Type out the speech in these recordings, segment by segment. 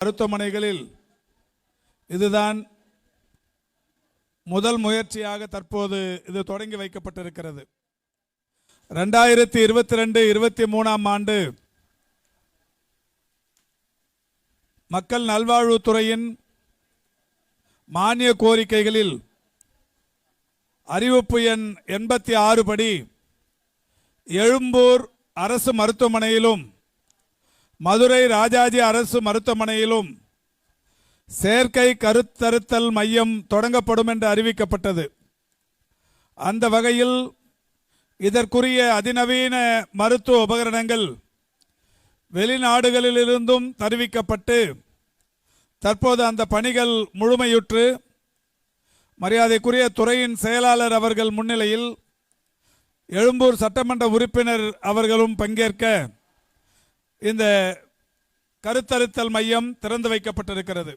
மருத்துவமனைகளில் இதுதான் முதல் முயற்சியாக தற்போது இது தொடங்கி வைக்கப்பட்டிருக்கிறது. ரெண்டாயிரத்தி இருபத்தி ரெண்டு இருபத்தி மூணாம் ஆண்டு மக்கள் நல்வாழ்வுத்துறையின் மானிய கோரிக்கைகளில் அறிவிப்பு எண் எண்பத்தி ஆறு படி எழும்பூர் அரசு மருத்துவமனையிலும் மதுரை ராஜாஜி அரசு மருத்துவமனையிலும் செயற்கை கருத்தருத்தல் மையம் தொடங்கப்படும் என்று அறிவிக்கப்பட்டது. அந்த வகையில் இதற்குரிய அதிநவீன மருத்துவ உபகரணங்கள் வெளிநாடுகளிலிருந்தும் தருவிக்கப்பட்டு தற்போது அந்த பணிகள் முழுமையுற்று மரியாதைக்குரிய துறையின் செயலாளர் அவர்கள் முன்னிலையில் எழும்பூர் சட்டமன்ற உறுப்பினர் அவர்களும் பங்கேற்க இந்த கருத்தருத்தல் மையம் திறந்து வைக்கப்பட்டிருக்கிறது.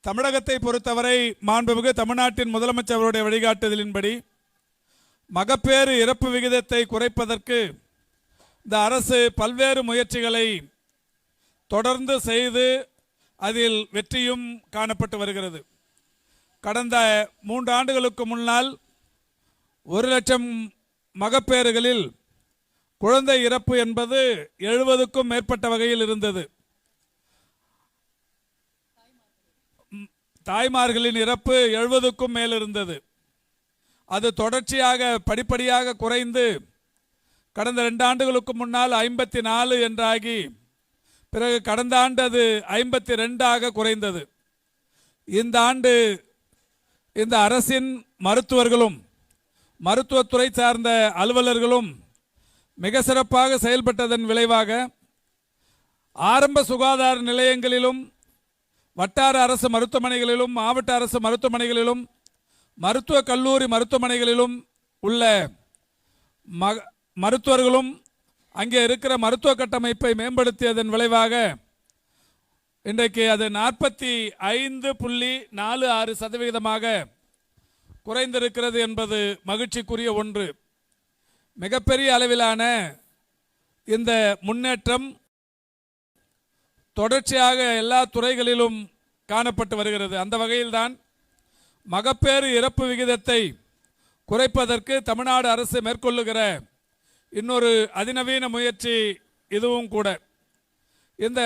தமிழகத்தை பொறுத்தவரை மாண்புமிகு தமிழ்நாட்டின் முதலமைச்சருடைய வழிகாட்டுதலின்படி மகப்பேறு இறப்பு விகிதத்தை குறைப்பதற்கு இந்த அரசு பல்வேறு முயற்சிகளை தொடர்ந்து செய்து அதில் வெற்றியும் காணப்பட்டு வருகிறது. கடந்த மூன்று ஆண்டுகளுக்கு முன்னால் ஒரு லட்சம் மகப்பேறுகளில் குழந்தை இறப்பு என்பது எழுபதுக்கும் மேற்பட்ட வகையில் இருந்தது. தாய்மார்களின் இறப்பு எழுபதுக்கும் மேல் இருந்தது. அது தொடர்ச்சியாக படிப்படியாக குறைந்து கடந்த ரெண்டு ஆண்டுகளுக்கு முன்னால் ஐம்பத்தி நாலு என்றாகி பிறகு கடந்த ஆண்டு அது ஐம்பத்தி ரெண்டாக குறைந்தது. இந்த ஆண்டு இந்த அரசின் மருத்துவர்களும் மருத்துவத்துறை சார்ந்த அலுவலர்களும் மிக சிறப்பாக செயல்பட்டதன் விளைவாக ஆரம்ப சுகாதார நிலையங்களிலும் வட்டார அரசு மருத்துவமனைகளிலும் மாவட்ட அரசு மருத்துவமனைகளிலும் மருத்துவக் கல்லூரி மருத்துவமனைகளிலும் உள்ள ம மருத்துவர்களும் அங்கே இருக்கிற மருத்துவ கட்டமைப்பை மேம்படுத்தியதன் விளைவாக இன்றைக்கு அது நாற்பத்தி ஐந்து புள்ளி நாலு ஆறு சதவிகிதமாக குறைந்திருக்கிறது என்பது மகிழ்ச்சிக்குரிய ஒன்று. மிகப்பெரிய அளவிலான இந்த முன்னேற்றம் தொடர்ச்சியாக எல்லா துறைகளிலும் காணப்பட்டு வருகிறது. அந்த வகையில்தான் மகப்பேறு இறப்பு விகிதத்தை குறைப்பதற்கு தமிழ்நாடு அரசு மேற்கொள்ளுகிற இன்னொரு அதிநவீன முயற்சி இதுவும் கூட. இந்த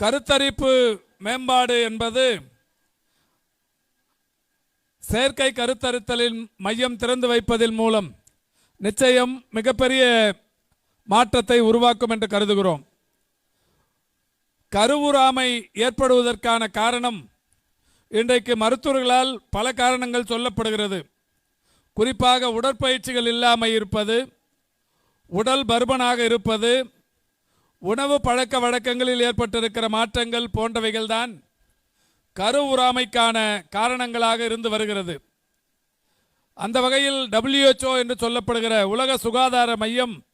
கருத்தரிப்பு மேம்பாடு என்பது செயற்கை கருத்தரித்தலின் மையம் திறந்து வைப்பதின் மூலம் நிச்சயம் மிகப்பெரிய மாற்றத்தை உருவாக்கும் என்று கருதுகிறோம். கருவுறாமை ஏற்படுவதற்கான காரணம் இன்றைக்கு மருத்துவர்களால் பல காரணங்கள் சொல்லப்படுகிறது. குறிப்பாக உடற்பயிற்சிகள் இல்லாமல் இருப்பது உடல் பருமனாக இருப்பது உணவு பழக்க வழக்கங்களில் ஏற்பட்டிருக்கிற மாற்றங்கள் போன்றவைகள்தான் கருவுறாமைக்கான காரணங்களாக இருந்து வருகிறது. அந்த வகையில் டபிள்யூஹெச்ஓ என்று சொல்லப்படுகிற உலக சுகாதார மையம்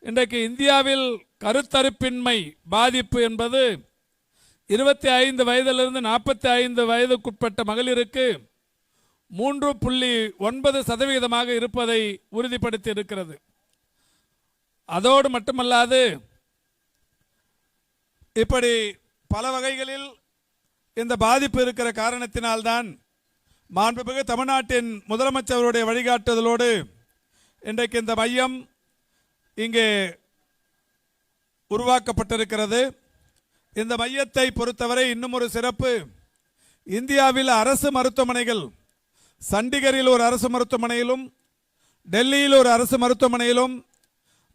இன்றைக்கு இந்தியாவில் கருத்தரிப்பின்மை பாதிப்பு என்பது இருபத்தி ஐந்து வயதிலிருந்து நாற்பத்தி ஐந்து வயதுக்குட்பட்ட மகளிருக்கு மூன்று புள்ளி ஒன்பது சதவிகிதமாக இருப்பதை உறுதிப்படுத்தி இருக்கிறது. அதோடு மட்டுமல்லாது இப்படி பல வகைகளில் இந்த பாதிப்பு இருக்கிற காரணத்தினால்தான் மாண்புமிகு தமிழ்நாட்டின் முதலமைச்சருடைய வழிகாட்டுதலோடு இன்றைக்கு இந்த மையம் இங்கே உருவாக்கப்பட்டிருக்கிறது. இந்த மையத்தை பொறுத்தவரை இன்னும் ஒரு சிறப்பு. இந்தியாவில் அரசு மருத்துவமனைகள் சண்டிகரில் ஒரு அரசு மருத்துவமனையிலும் டெல்லியில் ஒரு அரசு மருத்துவமனையிலும்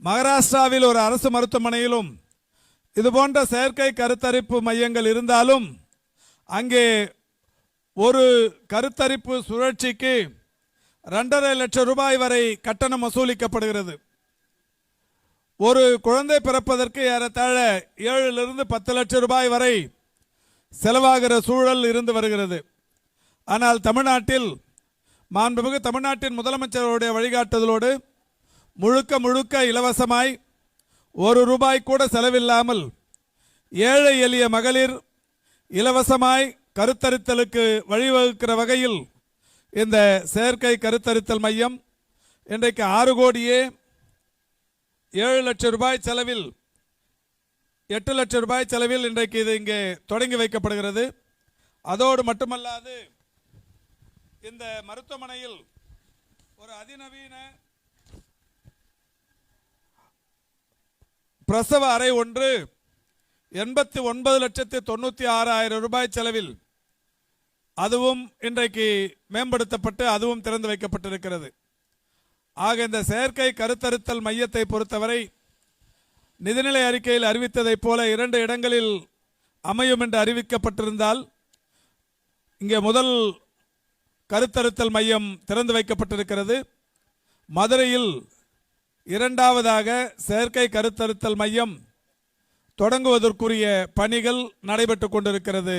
மகாராஷ்டிராவில் ஒரு அரசு மருத்துவமனையிலும் இதுபோன்ற செயற்கை கருத்தரிப்பு மையங்கள் இருந்தாலும் அங்கே ஒரு கருத்தரிப்பு சுழற்சிக்கு ரெண்டரை லட்சம் ரூபாய் வரை கட்டணம் வசூலிக்கப்படுகிறது. ஒரு குழந்தை பிறப்பதற்கு ஏறத்தாழ ஏழிலிருந்து பத்து லட்சம் ரூபாய் வரை செலவாகிற சூழல் இருந்து வருகிறது. ஆனால் தமிழ்நாட்டில் மாண்புமிகு தமிழ்நாட்டின் முதலமைச்சருடைய வழிகாட்டுதலோடு முழுக்க முழுக்க இலவசமாய் ஒரு ரூபாய் கூட செலவில்லாமல் ஏழை எளிய மகளிர் இலவசமாய் கருத்தரித்தலுக்கு வழிவகுக்கிற வகையில் இந்த செயற்கை கருத்தரித்தல் மையம் இன்றைக்கு ஆறு கோடியே ஏழு லட்சம் ரூபாய் செலவில் எட்டு லட்சம் ரூபாய் செலவில் இன்றைக்கு இது இங்கே தொடங்கி வைக்கப்படுகிறது. அதோடு மட்டுமல்லாது இந்த மருத்துவமனையில் ஒரு அதிநவீன பிரசவ அறை ஒன்று எண்பத்தி ஒன்பது லட்சத்தி தொண்ணூற்றி ஆறாயிரம் ரூபாய் செலவில் அதுவும் இன்றைக்கு மேம்படுத்தப்பட்டு அதுவும் திறந்து வைக்கப்பட்டிருக்கிறது. ஆக இந்த செயற்கை கருத்தறுத்தல் மையத்தை பொறுத்தவரை நிதிநிலை அறிக்கையில் அறிவித்ததைப் போல இரண்டு இடங்களில் அமையும் என்று அறிவிக்கப்பட்டிருந்தால் இங்கே முதல் கருத்தறுத்தல் மையம் திறந்து வைக்கப்பட்டிருக்கிறது. மதுரையில் இரண்டாவதாக செயற்கை கருத்தருத்தல் மையம் தொடங்குவதற்குரிய பணிகள் நடைபெற்று கொண்டிருக்கிறது.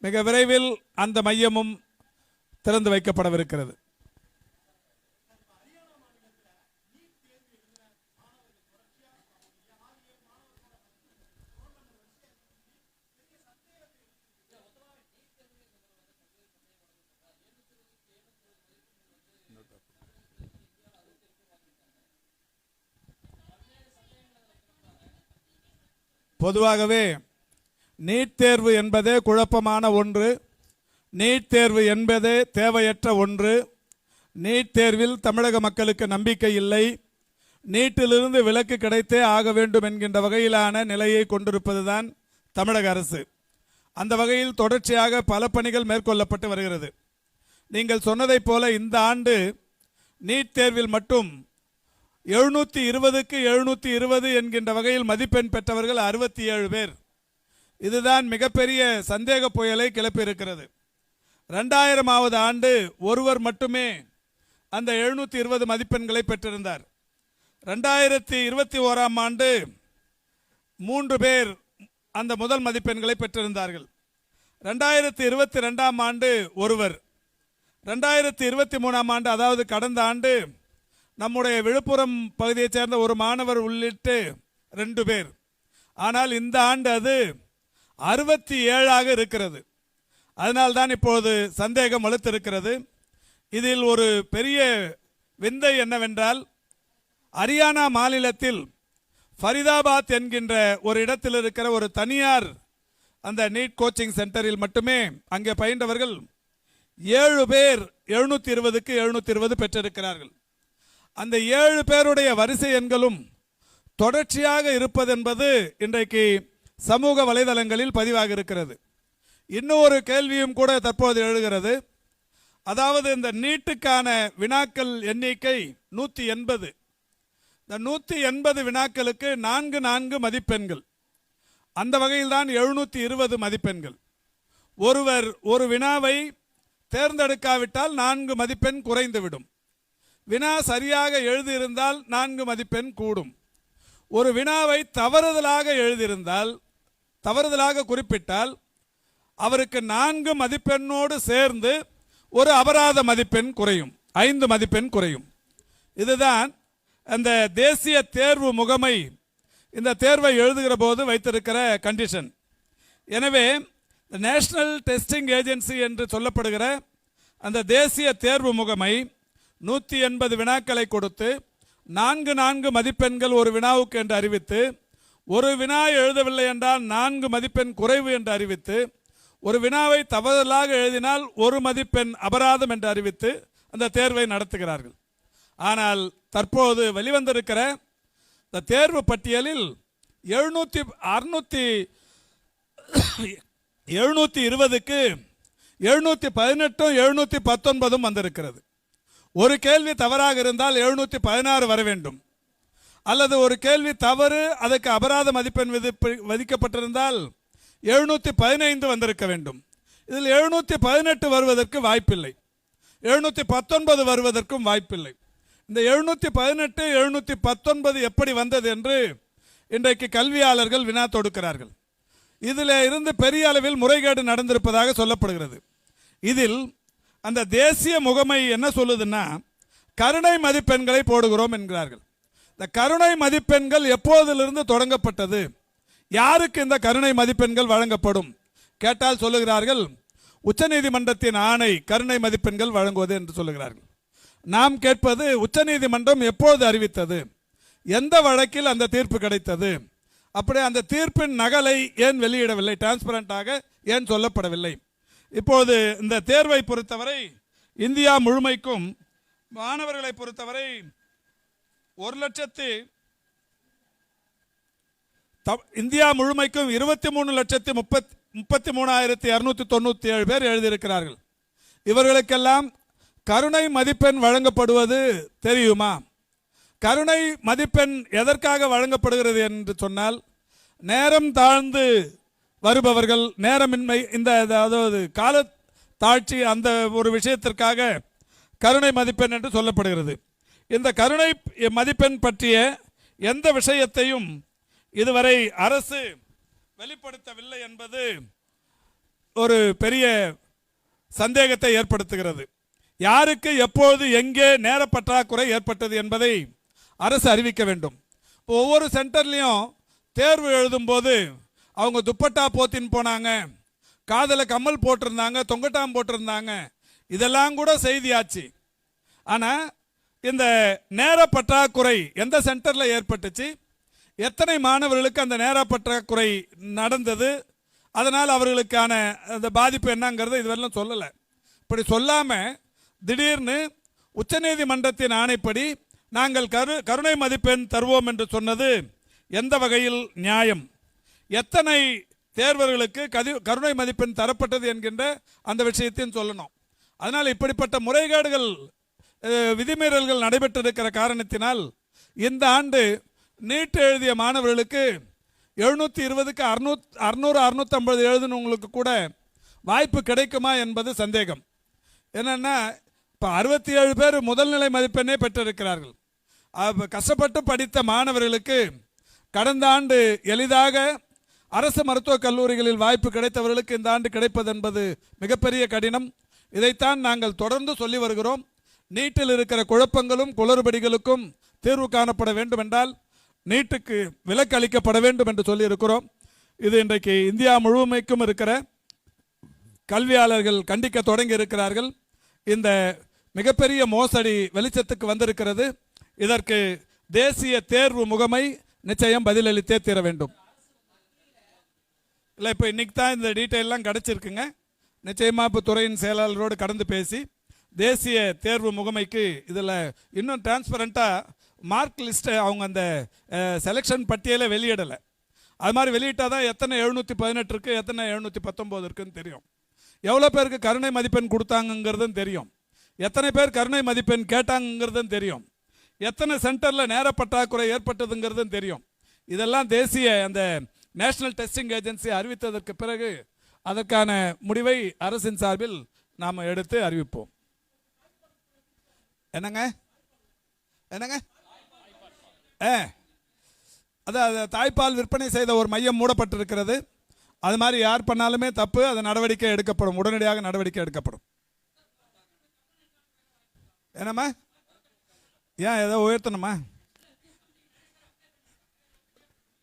மிக விரைவில் அந்த மையமும் திறந்து வைக்கப்படவிருக்கிறது. பொதுவாகவே நீட் தேர்வு என்பதே குழப்பமான ஒன்று நீட் தேர்வு என்பதே தேவையற்ற ஒன்று நீட் தேர்வில் தமிழக மக்களுக்கு நம்பிக்கை இல்லை நீட்டிலிருந்து விலக்கு கிடைத்தே ஆக வேண்டும் என்கின்ற வகையிலான நிலையை கொண்டிருப்பதுதான் தமிழக அரசு. அந்த வகையில் தொடர்ச்சியாக பல பணிகள் மேற்கொள்ளப்பட்டு வருகிறது. நீங்கள் சொன்னதைப் போல இந்த ஆண்டு நீட் தேர்வில் மட்டும் எழுநூற்றி இருபதுக்கு எழுநூற்றி இருபது என்கின்ற வகையில் மதிப்பெண் பெற்றவர்கள் அறுபத்தி ஏழு பேர். இதுதான் மிகப்பெரிய சந்தேக புயலை கிளப்பியிருக்கிறது. ரெண்டாயிரமாவது ஆண்டு ஒருவர் மட்டுமே அந்த எழுநூற்றி இருபது மதிப்பெண்களை பெற்றிருந்தார். ரெண்டாயிரத்தி இருபத்தி ஓராம் ஆண்டு மூன்று பேர் அந்த முதல் மதிப்பெண்களை பெற்றிருந்தார்கள். ரெண்டாயிரத்தி இருபத்தி ரெண்டாம் ஆண்டு ஒருவர். ரெண்டாயிரத்தி இருபத்தி மூணாம் ஆண்டு அதாவது கடந்த ஆண்டு நம்முடைய விழுப்புரம் பகுதியைச் சேர்ந்த ஒரு மாணவர் உள்ளிட்டு ரெண்டு பேர். ஆனால் இந்த ஆண்டு அது அறுபத்தி ஏழாக இருக்கிறது. அதனால்தான் இப்போது சந்தேகம் வலுத்திருக்கிறது. இதில் ஒரு பெரிய விந்தை என்னவென்றால் ஹரியானா மாநிலத்தில் ஃபரிதாபாத் என்கின்ற ஒரு இடத்தில் இருக்கிற ஒரு தனியார் அந்த நீட் கோச்சிங் சென்டரில் மட்டுமே அங்கே பயின்றவர்கள் ஏழு பேர் எழுநூற்றி இருபதுக்கு எழுநூற்றி இருபது பெற்றிருக்கிறார்கள். அந்த ஏழு பேருடைய வரிசை எண்களும் தொடர்ச்சியாக இருப்பதென்பது இன்றைக்கு சமூக வலைதளங்களில் பதிவாக இருக்கிறது. இன்னொரு கேள்வியும் கூட தற்போது எழுகிறது. அதாவது இந்த நீட்டுக்கான வினாக்கள் எண்ணிக்கை நூற்றி எண்பது. இந்த நூற்றி எண்பது வினாக்களுக்கு நான்கு நான்கு மதிப்பெண்கள். அந்த வகையில்தான் எழுநூற்றி இருபது மதிப்பெண்கள். ஒருவர் ஒரு வினாவை தேர்ந்தெடுக்காவிட்டால் நான்கு மதிப்பெண் குறைந்துவிடும். வினா சரியாக எழுதியிருந்தால் நான்கு மதிப்பெண் கூடும். ஒரு வினாவை தவறுதலாக எழுதியிருந்தால் தவறுதலாக குறிப்பிட்டால் அவருக்கு நான்கு மதிப்பெண்ணோடு சேர்ந்து ஒரு அபராத மதிப்பெண் குறையும். ஐந்து மதிப்பெண் குறையும். இதுதான் அந்த தேசிய தேர்வு முகமை இந்த தேர்வை எழுதுகிற போது வைத்திருக்கிற கண்டிஷன் எனவே நேஷனல் டெஸ்டிங் ஏஜென்சி என்று சொல்லப்படுகிற அந்த தேசிய தேர்வு முகமை நூற்றி எண்பது வினாக்களை கொடுத்து நான்கு நான்கு மதிப்பெண்கள் ஒரு வினாவுக்கு என்று அறிவித்து ஒரு வினா எழுதவில்லை என்றால் நான்கு மதிப்பெண் குறைவு என்று அறிவித்து ஒரு வினாவை தவறுதலாக எழுதினால் ஒரு மதிப்பெண் அபராதம் என்று அறிவித்து அந்த தேர்வை நடத்துகிறார்கள். ஆனால் தற்போது வெளிவந்திருக்கிற இந்த தேர்வு பட்டியலில் எழுநூற்றி அறுநூற்றி எழுநூற்றி இருபதுக்கு எழுநூற்றி பதினெட்டும் எழுநூற்றி பத்தொன்பதும் வந்திருக்கிறது. ஒரு கேள்வி தவறாக இருந்தால் எழுநூற்றி பதினாறு வர வேண்டும். அல்லது ஒரு கேள்வி தவறு அதுக்கு அபராத மதிப்பெண் விதிப்பு விதிக்கப்பட்டிருந்தால் எழுநூற்றி பதினைந்து வந்திருக்க வேண்டும். இதில் எழுநூற்றி பதினெட்டு வருவதற்கு வாய்ப்பில்லை. எழுநூற்றி பத்தொன்பது வருவதற்கும் வாய்ப்பில்லை. இந்த எழுநூற்றி பதினெட்டு எழுநூற்றி பத்தொன்பது எப்படி வந்தது என்று இன்றைக்கு கல்வியாளர்கள் வினா தொடுக்கிறார்கள். இதில் இருந்து பெரிய அளவில் முறைகேடு நடந்திருப்பதாக சொல்லப்படுகிறது. இதில் அந்த தேசிய முகமை என்ன சொல்லுதுன்னா கருணை மதிப்பெண்களை போடுகிறோம் என்கிறார்கள். இந்த கருணை மதிப்பெண்கள் எப்போதிலிருந்து தொடங்கப்பட்டது? யாருக்கு இந்த கருணை மதிப்பெண்கள் வழங்கப்படும்? கேட்டால் சொல்லுகிறார்கள் உச்சநீதிமன்றத்தின் ஆணை கருணை மதிப்பெண்கள் வழங்குவது என்று சொல்லுகிறார்கள். நாம் கேட்பது உச்சநீதிமன்றம் எப்போது அறிவித்தது? எந்த வழக்கில் அந்த தீர்ப்பு கிடைத்தது? அப்படியே அந்த தீர்ப்பின் நகலை ஏன் வெளியிடவில்லை? டிரான்ஸ்பரண்டாக ஏன் சொல்லப்படவில்லை? இப்போது இந்த தேர்வை பொறுத்தவரை இந்தியா முழுமைக்கும் மாணவர்களை பொறுத்தவரை ஒரு லட்சத்து இந்தியா முழுமைக்கும் இருபத்தி மூணு லட்சத்தி முப்பத்தி முப்பத்தி மூணாயிரத்தி இரநூத்தி தொண்ணூற்றி ஏழு பேர் எழுதியிருக்கிறார்கள். இவர்களுக்கெல்லாம் கருணை மதிப்பெண் வழங்கப்படுவது தெரியுமா? கருணை மதிப்பெண் எதற்காக வழங்கப்படுகிறது என்று சொன்னால் நேரம் தாழ்ந்து வருபவர்கள் நேரமின்மை இந்த அதாவது கால தாழ்ச்சி அந்த ஒரு விஷயத்திற்காக கருணை மதிப்பெண் என்று சொல்லப்படுகிறது. இந்த கருணை மதிப்பெண் பற்றிய எந்த விஷயத்தையும் இதுவரை அரசு வெளிப்படுத்தவில்லை என்பது ஒரு பெரிய சந்தேகத்தை ஏற்படுத்துகிறது. யாருக்கு எப்போது எங்கே நேர பற்றாக்குறை ஏற்பட்டது என்பதை அரசு அறிவிக்க வேண்டும். ஒவ்வொரு சென்டர்லேயும் தேர்வு எழுதும்போது அவங்க துப்பட்டா போத்தின்னு போனாங்க. காதல கம்மல் போட்டிருந்தாங்க தொங்கட்டாம் போட்டிருந்தாங்க. இதெல்லாம் கூட செய்தியாச்சு. ஆனால் இந்த நேர பற்றாக்குறை எந்த சென்டரில் ஏற்பட்டுச்சு? எத்தனை மாணவர்களுக்கு அந்த நேர பற்றாக்குறை நடந்தது? அதனால் அவர்களுக்கான அந்த பாதிப்பு என்னங்கிறத இதுவரையிலும் சொல்லலை. இப்படி சொல்லாமல் திடீர்னு உச்சநீதிமன்றத்தின் ஆணைப்படி நாங்கள் கரு கருணை மதிப்பெண் தருவோம் என்று சொன்னது எந்த வகையில் நியாயம்? எத்தனை தேர்வர்களுக்கு கதி கருணை மதிப்பெண் தரப்பட்டது என்கின்ற அந்த விஷயத்தையும் சொல்லணும். அதனால் இப்படிப்பட்ட முறைகேடுகள் விதிமீறல்கள் நடைபெற்றிருக்கிற காரணத்தினால் இந்த ஆண்டு நீட் எழுதிய மாணவர்களுக்கு எழுநூற்றி இருபதுக்கு அறுநூத் அறுநூறு அறுநூற்றம்பது எழுதுனவங்களுக்கு கூட வாய்ப்பு கிடைக்குமா என்பது சந்தேகம். என்னென்னா இப்போ அறுபத்தி ஏழு பேர் முதல்நிலை மதிப்பெண்ணே பெற்றிருக்கிறார்கள். கஷ்டப்பட்டு படித்த மாணவர்களுக்கு கடந்த ஆண்டு எளிதாக அரசு மருத்துவக் கல்லூரிகளில் வாய்ப்பு கிடைத்தவர்களுக்கு இந்த ஆண்டு கிடைப்பது என்பது மிகப்பெரிய கடினம். இதைத்தான் நாங்கள் தொடர்ந்து சொல்லி வருகிறோம். நீட்டில் இருக்கிற குழப்பங்களும் குளறுபடிகளுக்கும் தீர்வு காணப்பட வேண்டும் என்றால் நீட்டுக்கு விலக்கு அளிக்கப்பட வேண்டும் என்று சொல்லியிருக்கிறோம். இது இன்றைக்கு இந்தியா முழுமைக்கும் இருக்கிற கல்வியாளர்கள் கண்டிக்க தொடங்கி இருக்கிறார்கள். இந்த மிகப்பெரிய மோசடி வெளிச்சத்துக்கு வந்திருக்கிறது. இதற்கு தேசிய தேர்வு முகமை நிச்சயம் பதிலளித்தே தீர வேண்டும். இல்லை இப்போ இன்றைக்கி தான் இந்த டீட்டெயிலெலாம் கிடச்சிருக்குங்க. நிச்சயமாக இப்போ துறையின் செயலாளரோடு கடந்து பேசி தேசிய தேர்வு முகமைக்கு இதில் இன்னும் டிரான்ஸ்பரண்ட்டாக மார்க் லிஸ்ட்டை அவங்க அந்த செலெக்ஷன் பட்டியலை வெளியிடலை. அது மாதிரி வெளியிட்டால் தான் எத்தனை எழுநூற்றி பதினெட்டு இருக்குது எத்தனை எழுநூற்றி பத்தொம்போது இருக்குன்னு தெரியும். எவ்வளோ பேருக்கு கருணை மதிப்பெண் கொடுத்தாங்கங்கிறதும் தெரியும். எத்தனை பேர் கருணை மதிப்பெண் கேட்டாங்கங்கிறதும் தெரியும். எத்தனை சென்டரில் நேர பற்றாக்குறை ஏற்பட்டதுங்கிறதும் தெரியும். இதெல்லாம் தேசிய அந்த நேஷனல் டெஸ்டிங் ஏஜென்சி அறிவித்ததற்கு பிறகு அதற்கான முடிவை அரசின் சார்பில் நாம் எடுத்து அறிவிப்போம். என்னங்க? என்னங்க? ஏ அதாவது தாய்ப்பால் விற்பனை செய்த ஒரு மையம் மூடப்பட்டிருக்கிறது. அது மாதிரி யார் பண்ணாலுமே தப்பு அது நடவடிக்கை எடுக்கப்படும். உடனடியாக நடவடிக்கை எடுக்கப்படும். என்னம்மா? ஏன் ஏதோ உயர்த்தணுமா?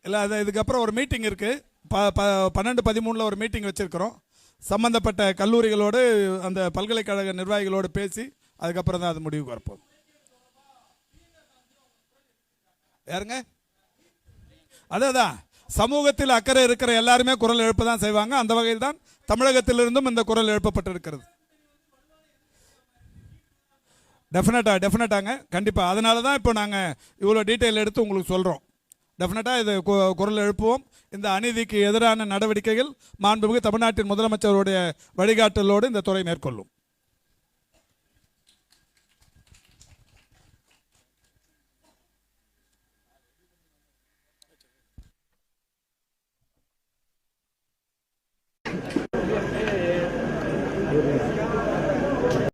இல்லை அது இதுக்கப்புறம் ஒரு மீட்டிங் இருக்குது ப ப பன்னெண்டு பதிமூணில் ஒரு மீட்டிங் வச்சுருக்கிறோம். சம்மந்தப்பட்ட கல்லூரிகளோடு அந்த பல்கலைக்கழக நிர்வாகிகளோடு பேசி அதுக்கப்புறம் தான் அது முடிவுக்கு வரப்போம் யாருங்க? அதான் சமூகத்தில் அக்கறை இருக்கிற எல்லாருமே குரல் எழுப்ப தான் செய்வாங்க. அந்த வகையில் தான் தமிழகத்திலிருந்தும் இந்த குரல் எழுப்பப்பட்டிருக்கிறது. டெஃபினட்டா டெஃபினட்டாங்க கண்டிப்பாக அதனால தான் இப்போ நாங்கள் இவ்வளோ டீட்டெயில் எடுத்து உங்களுக்கு சொல்கிறோம் டெஃபினட்டாக இது கு- குரல் எழுப்புவோம். இந்த அநீதிக்கு எதிரான நடவடிக்கைகள் மாண்புமிகு தமிழ்நாட்டின் முதலமைச்சருடைய வழிகாட்டலோடு இந்த துறை மேற்கொள்ளும்.